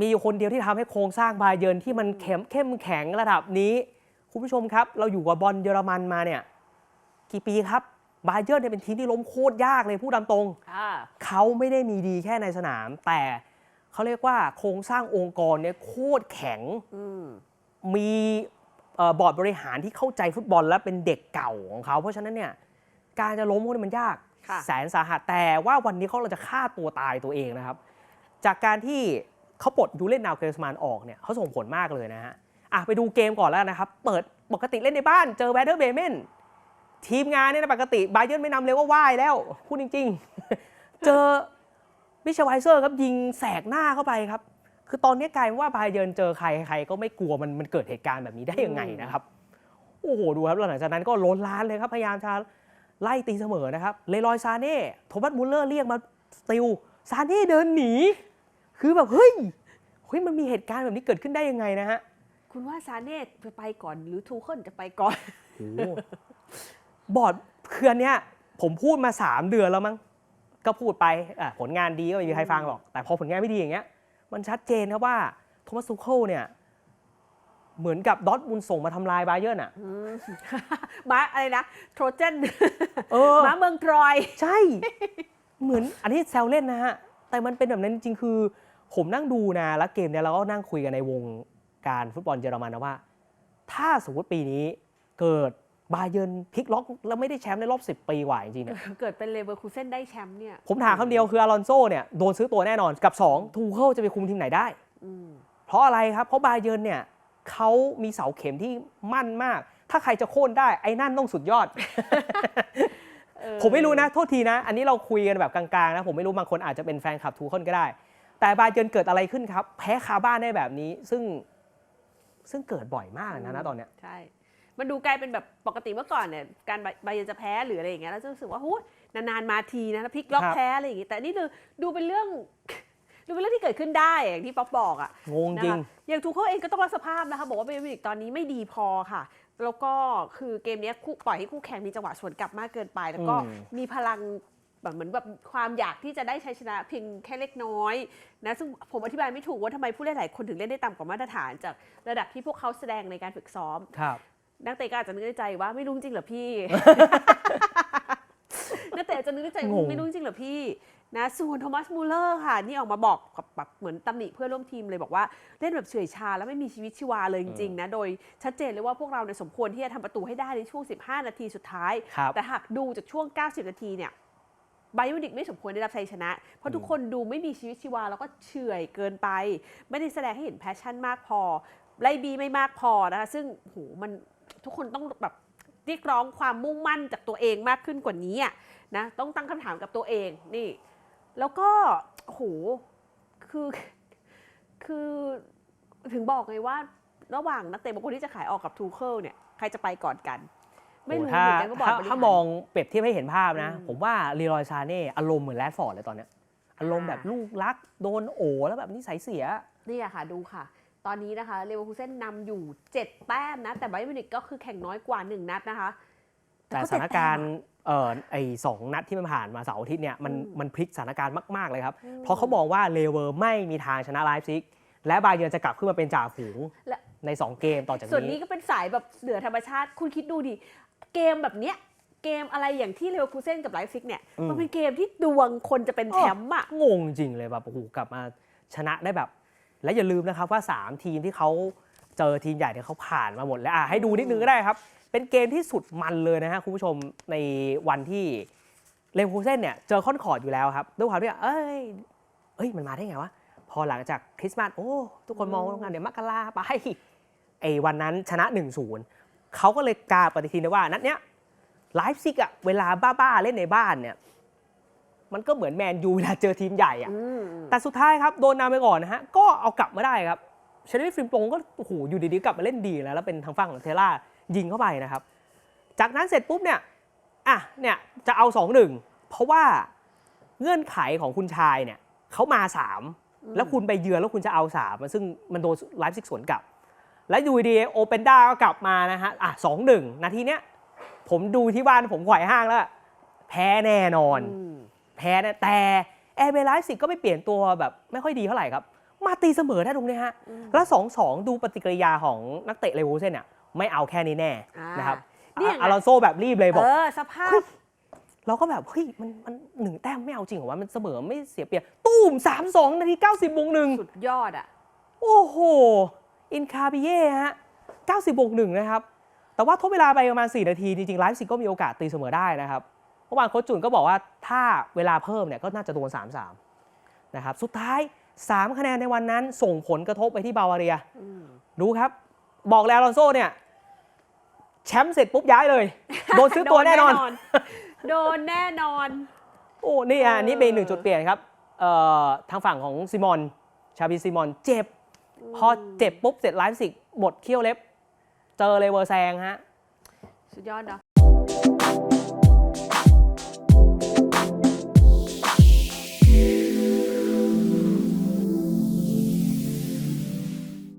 มีอยู่คนเดียวที่ทำให้โครงสร้างบาเยิร์นที่มันเข้มเข้มแข็งระดับนี้ คุณผู้ชมครับ เราอยู่กับบอลเยอรมันมาเนี่ยกี่ปีครับบาเยิร์นเนี่ยเป็นทีมที่ล้มโคตรยากเลยพูดตามตรงค่ะเขาไม่ได้มีดีแค่ในสนาม แต่เขาเรียกว่าโครงสร้างองค์กรเนี่ยโคตรแข็งอืมมีเอ่อบอร์ดบริหารที่เข้าใจฟุตบอลและเป็นเด็กเก่าของเขา เพราะฉะนั้นเนี่ยการจะล้มพวกนี้มันยากค่ะแสนสาหัสแต่ว่าวันนี้เขาเราจะฆ่าตัวตายตัวเองนะครับ จากการที่ เขาปลดยูเล่นนาวเคลสมานออกเนี่ยเขาส่งผลมากเลยนะฮะอะไปดูเกมก่อนแล้วนะครับ เปิดปกติเล่นในบ้านเจอแวเดอร์เบเมนทีมงานเนี่ยนะปกติไบเยิร์ไม่นำเลยว่าไหว้แล้ว พูดจริง ๆ เจอมิชไวเซอร์ครับยิงแสกหน้าเข้าไปครับ คือตอนนี้กลายเป็นว่าไบเยิร์เจอใครใครก็ไม่กลัวมันมันเกิดเหตุการณ์แบบนี้ได้ยังไงนะครับโอ้โหดูครับหลังจากนั้นก็ล้นล้านเลยครับพยายามจะไล่ตีเสมอนะครับเลรอยซาเน่โทมัสมุลเลอร์เรียกมาสติลซาเน่เดินหนี คือแบบเฮ้ยเฮ้ยมันมีเหตุการณ์แบบนี้เกิดขึ้นได้ยังไงนะฮะ คุณว่าซาเน่จะไปก่อนหรือทูเคิลจะไปก่อน โอ้โหบอร์ดเครือเนี้ยผมพูดมา 3 เดือนแล้วมั้งก็พูดไปอะผลงานดีก็ไม่มีใครฟังหรอก แต่พอผลงานไม่ดีอย่างเงี้ย มันชัดเจนครับว่าโทมัสซูเคิลเนี่ย เหมือนกับดอทมุนส่งมาทำลายบาเยิร์นอะ อืม ม้าอะไรนะ โทรเจนเออ ม้าเมืองทรอย ใช่ เหมือนอันนี้แซวเล่นนะฮะ แต่มันเป็นแบบนั้นจริงๆคือ ผมนั่งดูนะ แล้วเกมเนี้ยเราก็นั่งคุยกันในวงการฟุตบอลเยอรมันนะว่า ถ้าสมมติปีนี้เกิดบาเยิร์นพลิกล็อกแล้วไม่ได้แชมป์ในรอบ 10 ปีกว่าจริงๆเนี่ยเกิดเป็นเลเวอร์คูเซนได้แชมป์เนี่ย ผมถามคำเดียวคืออารอนโซเนี่ยโดนซื้อตัวแน่นอนกับ 2 ทูเคิลจะไปคุมทีมไหนได้อืมเพราะอะไรครับ เพราะบาเยิร์นเนี่ยเขามีเสาเข็มที่มั่นมาก ถ้าใครจะโค่นได้ไอ้นั่นต้องสุดยอดเออผมไม่รู้นะ โทษทีนะ อันนี้เราคุยกันแบบกลางๆนะ ผมไม่รู้บางคนอาจจะเป็นแฟนคลับทูเคิลก็ได้ แต่บาเยิร์นเกิดอะไรขึ้นครับ แพ้คาบ้านได้แบบนี้ ซึ่งซึ่งเกิดบ่อยมากนะนะตอนเนี้ย ใช่ มันดูกลายเป็นแบบปกติเมื่อก่อนเนี่ยการบาเยร์นจะแพ้หรืออะไรอย่างเงี้ยแล้วจะรู้สึกว่าหูนานๆมาทีนะแล้วพลิกล็อกครับ แพ้อะไรอย่างงี้แต่นี่ดูดูเป็นเรื่อง ดูเป็นเรื่องที่เกิดขึ้นได้อย่างที่ป๊อปบอกอะงงจริง นะคะอย่างทูเคิลเองก็ต้องรับสภาพนะคะ บอกว่าเบลมิกตอนนี้ไม่ดีพอค่ะ แล้วก็คือเกมเนี้ยคู่ปล่อยให้คู่แข่งมีจังหวะสวนกลับมากเกินไป แล้วก็อืม มีพลัง แบบเหมือนแบบความอยากที่จะได้ชัยชนะเพียงแค่เล็กน้อยนะซึ่งผมอธิบายไม่ถูกว่าทำไมผู้เล่นหลายคนถึงเล่นได้ต่ำกว่ามาตรฐานจากระดับที่พวกเขาแสดงในการฝึกซ้อม ครับ นักเตะก็อาจจะนึกในใจว่าไม่รู้จริงเหรอพี่ นักเตะอาจจะนึกในใจงง ไม่รู้จริงเหรอพี่นะส่วนโทมัสมูลเลอร์ค่ะ นี่ออกมาบอกกับแบบเหมือนตำหนิเพื่อนร่วมทีมเลยบอกว่าเล่นแบบเฉื่อยชาแล้วไม่มีชีวิตชีวาเลยจริงๆนะโดยชัดเจนเลยว่าพวกเราเนี่ยสมควรที่จะทำประตูให้ได้ในช่วง 15 นาทีสุดท้าย ครับ แต่หากดูจากช่วง 90 นาทีเนี่ย ไบโอนิกไม่สมควรได้รับชัยชนะ เพราะทุกคนดูไม่มีชีวิตชีวา แล้วก็เฉื่อยเกินไป ไม่ได้แสดงให้เห็นแพชชั่นมากพอไลบีไม่มากพอนะคะซึ่งโหมันทุกคนต้องแบบเรียกร้องความมุ่งมั่นจากตัวเองมากขึ้นกว่านี้นะต้องตั้งคำถามกับตัวเองนี่ แล้วก็โหคือคือถึงบอกไงว่าระหว่างนักเตะบางคนที่จะขายออกกับทูเคิลเนี่ย ใครจะไปก่อนกัน ไม่รู้โอ้เหถ้ามือนกันว่าบอร์ถ้าดบริหาร ถ้ามองเปรียบเทียบให้เห็นภาพนะอืมผมว่าลีรอยซาเน่อารมณ์เหมือนแรดฟอร์ดเลยตอนเนี้ยอารมณ์แบบอ่าลูกรัก โดนโอแล้วแบบนิสัยเสีย นี่อะค่ะดูค่ะ ตอนนี้นะคะเลเวอร์คูเซ่นนำอยู่ 7 แต้มนะ แต่ไบรมิวนิกก็คือแข่งน้อยกว่า 1 นัดนะคะแต่ก็สถานการณ์เจ็ดแต้มเอ่อไอ้สองนัดที่มันผ่านมาเสาร์อาทิตย์เนี่ยมันอืมมันพลิกสถานการณ์มาก ๆ เลยครับอืมเพราะเขามองว่าเลเวอร์ไม่มีทางชนะไลฟ์ซิก และบาเยิร์นจะกลับขึ้นมาเป็นจ่าฝูงและ ใน 2 เกมต่อจากส่วนนี้นี้ ก็เป็นสายแบบเหนือธรรมชาติ คุณคิดดูดิ เกมแบบเนี้ยเกมอะไรอย่างที่เลเวอร์คูเซ่นกับไลฟ์ซิกเนี่ยอืมมันเป็นเกมที่ดวงคนจะเป็นแชมป์อะงงจริงเลยแบบโอ้โหกลับมาชนะได้แบบ และอย่าลืมนะครับว่า 3 ทีมที่เขาเจอทีมใหญ่เนี่ยเขาผ่านมาหมดแล้วอะให้ดูนิดนึงก็ได้ครับ เป็นเกมที่สุดมันเลยนะฮะคุณผู้ชมในวันที่เลมคูเซ่นเนี่ยเจอคอนคอร์ดอยู่แล้วครับด้วยความที่ว่าเอ้ยเอ้ยมันมาได้ไงวะพอหลังจากคริสต์มาสโอ้ทุกคนมองว่าเดี๋ยวมกราไปไอ้วันนั้นชนะ 1-0 เขาก็เลยกาปฏิทินได้ว่านัดเนี้ยไลฟ์ซิกอะเวลาบ้าๆเล่นในบ้านเนี่ยมันก็เหมือนแมนยูเวลาเจอทีมใหญ่อะอืมแต่สุดท้ายครับโดนนำไปก่อนนะฮะก็เอากลับมาได้ครับเชลลี่ฟิมโปงก็โอ้โหอยู่ดีๆกลับมาเล่นดีแล้วแล้วเป็นทางฝั่งของเทล่ายิงเข้าไปนะครับ จากนั้นเสร็จปุ๊บเนี่ยอะเนี่ยจะเอา2-1เพราะว่าเงื่อนไขของคุณชายเนี่ยเขามา 3 แล้วคุณไปเยือนแล้วคุณจะเอา3ซึ่งมันโดนไลฟ์ซิกสวนกลับ แล้วอยู่ดีโอเปนด้าก็กลับมานะฮะอะ2-1นาทีเนี้ยผมดูที่บ้านผมไขว่ห้างแล้ว แพ้แน่นอนอืมแพ้นะแต่แอร์เบลไลฟ์สิกก็ไม่เปลี่ยนตัวแบบไม่ค่อยดีเท่าไหร่ครับ มาตีเสมอได้ตรงเนี้ยฮะอืมแล้วสองสองดูปฏิกิริยาของนักเตะเลเวอร์เซนเนี่ยไม่เอาแค่นี้แน่อ่านะครับเนี่ยไงอารอนโซแบบรีบเลยบอกเออสภาพเราก็แบบเฮ้ยมันมันหนึ่งแต้มไม่เอาจริงเหรอวะมันเสมอไม่เสียเปรียบ ตู้มสามสองนาทีเก้าสิบบวกหนึ่งสุดยอดอะ โอ้โห อินคาบิเย่ฮะ90บวกหนึ่งนะครับ แต่ว่าทดเวลาไปประมาณ 4 นาที จริงๆไลฟ์ซิกก็มีโอกาสตีเสมอได้นะครับเมื่อวานโค้ชจุนก็บอกว่าถ้าเวลาเพิ่มเนี่ยก็น่าจะโดน 3-3 นะครับ สุดท้าย 3 คะแนนในวันนั้นส่งผลกระทบไปที่บาวาเรียอืมดูครับ บอกแล้วอลอนโซเนี่ยแชมป์เสร็จปุ๊บย้ายเลย โดนซื้อตัวแน่นอน โดนแน่นอน โอ้ นี่อะเออนี่เป็นหนึ่งจุดเปลี่ยนครับเอ่อทางฝั่งของซิมอน ชาบิซิมอนเจ็บ พอเจ็บปุ๊บเสร็จไลฟ์สิกหมดเขี้ยวเล็บ เจอเลยเวอร์แซงฮะ สุดยอดเนาะ